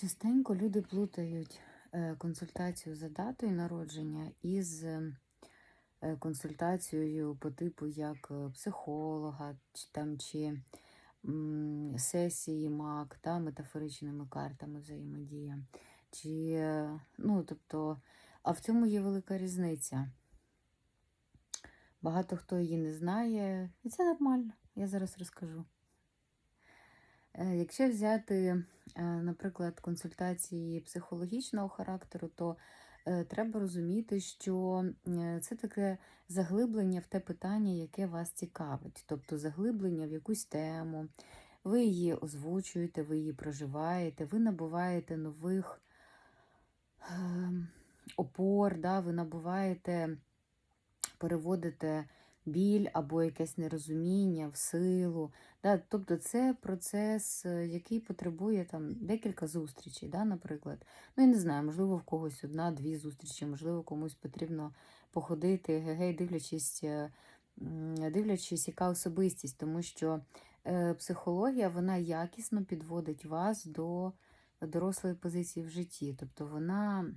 Частенько люди плутають е, консультацію за датою народження із е, консультацією по типу як е, психолога там, чи сесії МАК, та, метафоричними картами взаємодія. Чи, ну, тобто, а в цьому є велика різниця. Багато хто її не знає, і це нормально, я зараз розкажу. Е, Якщо взяти, е, наприклад, консультації психологічного характеру, то е, треба розуміти, що це таке заглиблення в те питання, яке вас цікавить, тобто заглиблення в якусь тему, ви її озвучуєте, ви її проживаєте, ви набуваєте нових ем, опор, да, ви набуваєте, переводите біль або якесь нерозуміння в силу. Да? Тобто це процес, е, який потребує там декілька зустрічей, да, наприклад. Ну, я не знаю, можливо, в когось одна-дві зустрічі, можливо, комусь потрібно походити, гей, дивлячись, е, дивлячись, яка особистість, тому що е, психологія вона якісно підводить вас до дорослої позиції в житті. Тобто вона.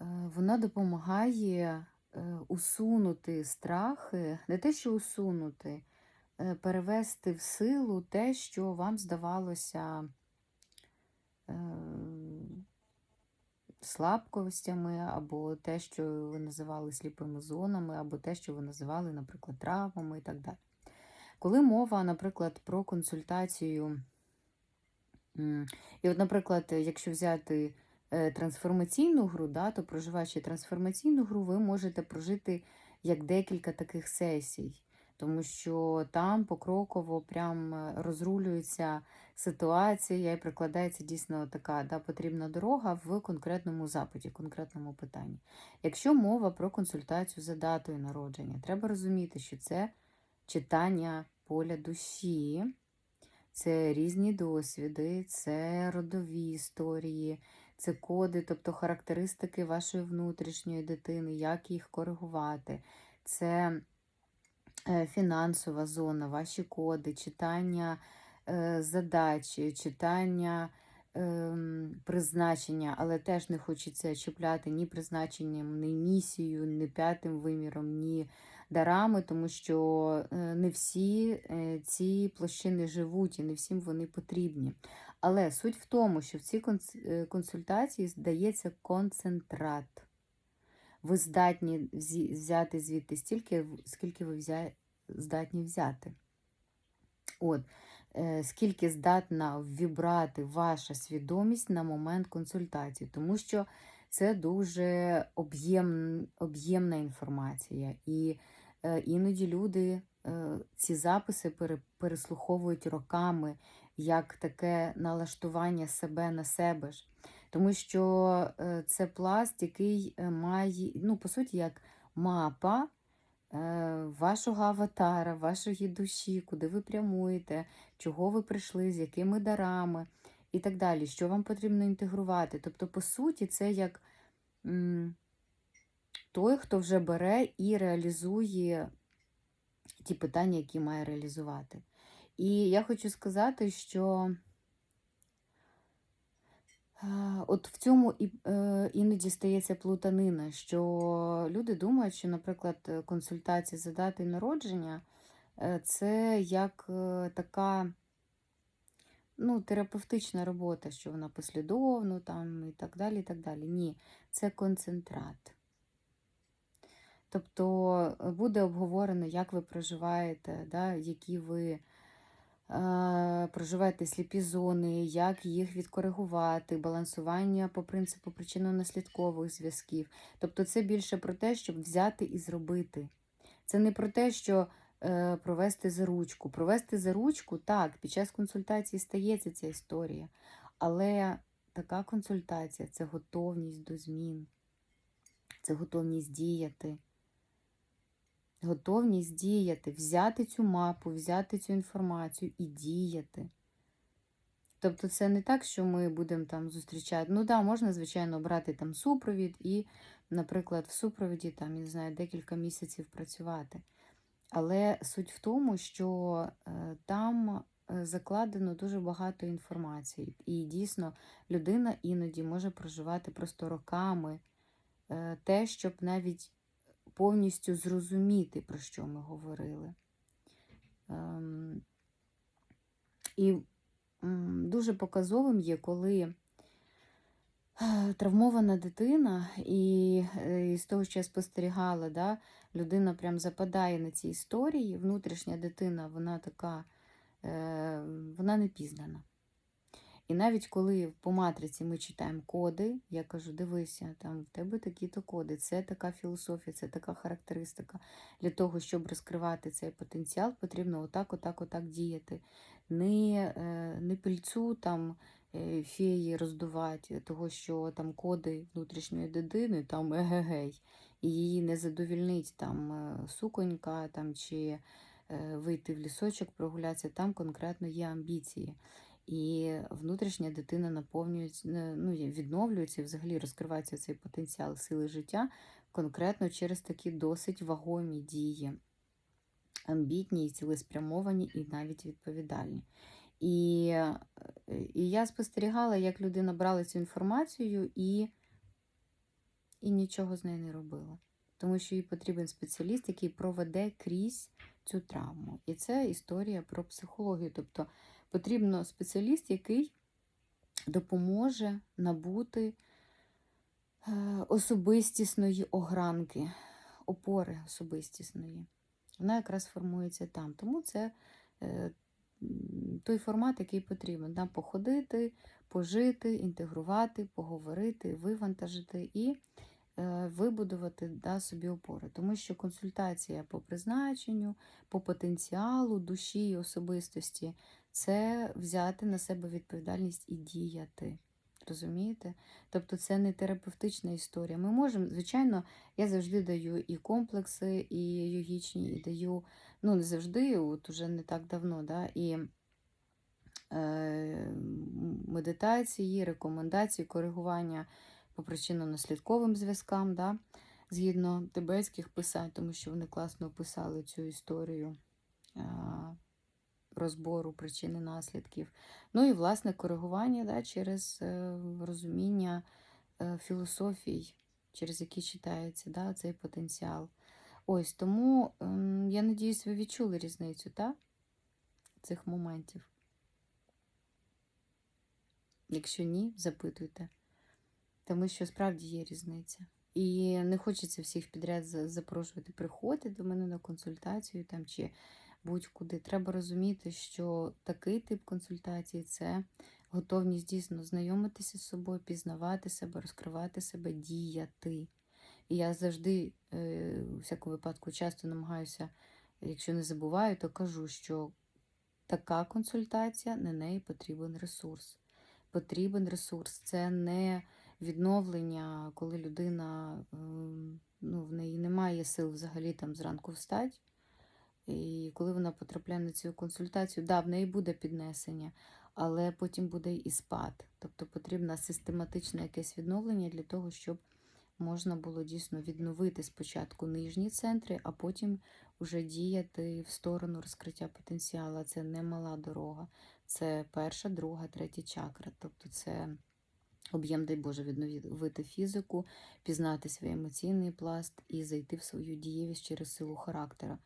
Е, Вона допомагає е, усунути страхи, не те, що усунути, е, перевести в силу те, що вам здавалося слабкостями, або те, що ви називали сліпими зонами, або те, що ви називали, наприклад, травмами і так далі. Коли мова, наприклад, про консультацію, і, от, наприклад, якщо взяти трансформаційну гру, да, то проживаючи трансформаційну гру, ви можете прожити як декілька таких сесій, тому що там покроково прям е, розрулюється ситуація і прикладається дійсно така да, потрібна дорога в конкретному запиті, конкретному питанні. Якщо мова про консультацію за датою народження, треба розуміти, що це читання поля душі. Це різні досвіди, це родові історії, це коди, тобто характеристики вашої внутрішньої дитини, як їх коригувати. Це е, фінансова зона, ваші коди, читання е, задачі, читання ем, призначення, але теж не хочеться чіпляти ні призначенням, ні місією, ні п'ятим виміром, ні дарами, тому що е, не всі ці площини живуть і не всім вони потрібні. Але суть в тому, що в цій е, консультації здається концентрат. Ви здатні взяти звідти стільки, скільки ви взя... здатні взяти. От, е, скільки здатна вібрати ваша свідомість на момент консультації, тому що це дуже об'єм, об'ємна інформація. І е, іноді люди ці записи переслуховують роками як таке налаштування себе на себе ж. Тому що е, це пласт, який е, має, ну, по суті, як мапа е, вашого аватара, вашої душі, куди ви прямуєте, чого ви прийшли, з якими дарами і так далі, що вам потрібно інтегрувати. Тобто, по суті, це як той, хто вже бере і реалізує ті питання, які має реалізувати. І я хочу сказати, що от в цьому іноді стається плутанина, що люди думають, що, наприклад, е, консультація за датою народження е, це як така ну, терапевтична робота, що вона послідовно там і так далі. і так далі. Ні, це концентрат. Тобто е, буде обговорено, як ви проживаєте, да, які ви проживаєте сліпі зони, як їх відкоригувати, балансування по принципу причинно-наслідкових зв'язків. Тобто це більше про те, щоб взяти і зробити. Це не про те, що е, провести за ручку. Провести за ручку, так, під час консультації стається ця історія. Але така консультація це готовність до змін, це готовність діяти. Готовність діяти, взяти цю мапу, взяти цю інформацію і діяти. Тобто це не так, що ми будемо там зустрічати. Ну да, можна, звичайно, брати там супровід і, наприклад, в супровіді там, я не знаю, декілька місяців працювати. Але суть в тому, що е, там е, закладено дуже багато інформації. І дійсно людина іноді може проживати просто роками е, те, щоб навіть повністю зрозуміти, про що ми говорили. Ем, І дуже показовим є, коли е, травмована дитина, і е, і з того, що я спостерігала, да, людина прям западає на ці історії. Внутрішня дитина, вона така, е, вона не пізнана. І навіть коли по матриці ми читаємо коди, я кажу: дивися, там в тебе такі-то коди, це така філософія, це така характеристика. Для того, щоб розкривати цей потенціал, потрібно отак, отак, отак діяти. Не, е, не пильцю там е, феї роздувати, того, що там коди внутрішньої дитини, там егегей, і її не задовільнить там е, суконька там, чи вийти в лісочок, прогулятися, там конкретно є амбіції. І внутрішня дитина наповнюється, ну, відновлюється і взагалі розкривається цей потенціал сили життя конкретно через такі досить вагомі дії, амбітні і цілеспрямовані, і навіть відповідальні. І, е, і я спостерігала, як людина брала цю інформацію і, і нічого з нею не робила. Тому що їй потрібен спеціаліст, який проведе крізь цю травму. І це історія про психологію. Тобто потрібно спеціаліст, який допоможе набути е, особистісної огранки, опори особистісної. Вона якраз формується там. Тому це е, той формат, який потрібен. Нам походити, пожити, інтегрувати, поговорити, вивантажити і вибудувати да, собі опори. Тому що консультація по призначенню, по потенціалу душі і особистості це взяти на себе відповідальність і діяти. Розумієте? Тобто це не терапевтична історія. Ми можемо, звичайно, я завжди даю і комплекси, і йогічні, і даю, ну не завжди, от уже не так давно, да, і е, медитації, рекомендації, коригування по причинно-наслідковим зв'язкам, да, згідно тибетських писань, тому що вони класно описали цю історію. розбору причин і наслідків. Ну і, власне, коригування да, через е, розуміння е, філософій, через які читається да, цей потенціал. Ось тому ем, я надіюсь, ви відчули різницю та, цих моментів. Якщо ні, запитуйте. Тому що справді є різниця. І не хочеться всіх підряд запрошувати, приходити до мене на консультацію там, чи будь-куди. Треба розуміти, що такий тип консультації це готовність дійсно знайомитися з собою, пізнавати себе, розкривати себе, діяти. І я завжди, е, у всякому випадку, часто намагаюся, якщо не забуваю, то кажу, що така консультація на неї потрібен ресурс. Потрібен ресурс. Це не відновлення, коли людина ем, ну, в неї немає сил взагалі там зранку встати. І коли вона потрапляє на цю консультацію, да, в неї буде піднесення, але потім буде і спад. Тобто потрібно систематичне якесь відновлення для того, щоб можна було дійсно відновити спочатку нижні центри, а потім вже діяти в сторону розкриття потенціалу. Це не мала дорога. Це перша, друга, третя чакра. Тобто це об'єм, дай Боже, відновити фізику, пізнати свій емоційний пласт і зайти в свою дієвість через силу характера.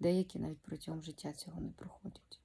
Деякі навіть протягом життя цього не проходять.